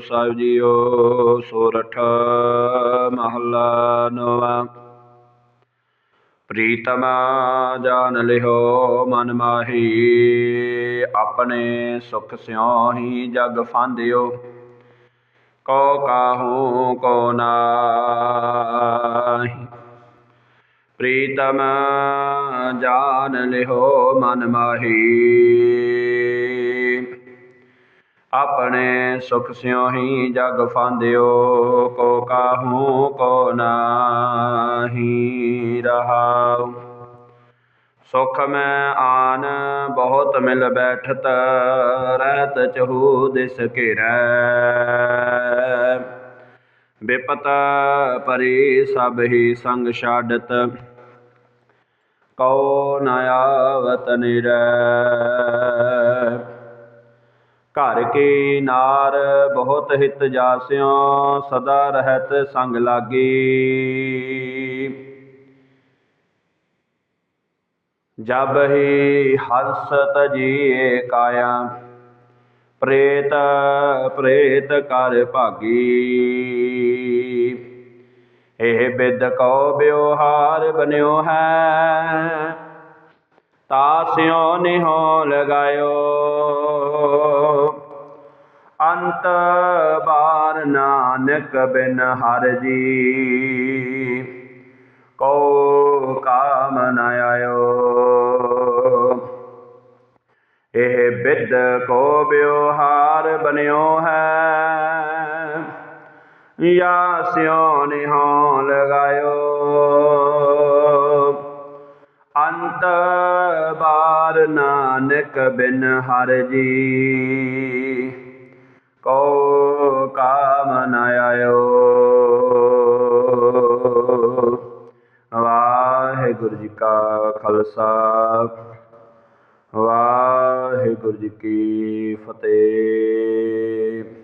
ਸਾਹਿਬ JIO ਸੋਰਠ ਮਹੱਲਾ ਨੌਵਾਂ। ਪ੍ਰੀਤਮ ਜਾਣ ਲਿਓ ਮਨ ਮਾਹੀ, ਆਪਣੇ ਸੁਖ ਸਿਉ ਹੀ ਜਗ ਫਾਂਦਿਓ। ਕੋ ਕਾਹੂ, ਕੋ ਨਾਹੀ। ਪ੍ਰੀਤਮ ਜਾਣ ਲਿਓ ਮਨ ਮਾਹੀ ਆਪਣੇ ਸੁਖ ਸਿਉ ਹੀ ਜਗ ਫਾਂਦਿਓ, ਕੋ ਕਾਹੂ, ਕੋ ਨਾਹੀ ਰਹਾਉ। ਸੁਖ ਮੈਂ ਆਨ ਬਹੁਤ ਮਿਲ ਬੈਠਤ, ਰਹਿਤ ਚਹੂ ਦਿਸ ਘੇਰੈ। ਬਿਪਤ ਪਰੀ ਸਭ ਹੀ ਸੰਗ ਛਾਡਤ, ਕਉ ਨ ਆਵਤ ਨਿਰੈ। ਘਰ ਕੀ ਨਾਰ ਬਹੁਤ ਹਿਤ ਜਾਸਿਓ, ਸਦਾ ਰਹਿਤ ਸੰਗ ਲਾਗੀ। ਜਬ ਹੀ ਹੰਸ ਤਜੀਏ ਕਾਇਆ, ਪ੍ਰੇਤ ਪ੍ਰੇਤ ਕਰ ਭਾਗੀ। ਇਹ ਬਿਦ ਕੋ ਬਿਵਹਾਰ ਬਨਿਓ ਹੈ ਤਾਸਿਓ ਨਿਹੋ ਲਗਾਇਓ। ਅੰਤ ਬਾਰ ਨਾਨਕ ਬਿਨ ਹਰ ਜੀ ਕੋ ਕਾਮ ਨ ਆਇਓ। ਇਹ ਬਿਦ ਕੋ ਬਿਵਹਾਰ ਬਨਿਓ ਹੈ ਯਾ ਸਿਓ ਨਿਹੋ ਲਗਾਇਓ। ਬਾਰ ਨਾਨਕ ਬਿਨ ਹਰ ਜੀ। ਕੋ ਕਾਮ ਨ ਆਇਓ। ਵਾਹਿਗੁਰੂ ਜੀ ਕਾ ਖਾਲਸਾ। ਵਾਹਿਗੁਰੂ ਜੀ ਕੀ ਫਤਿਹ।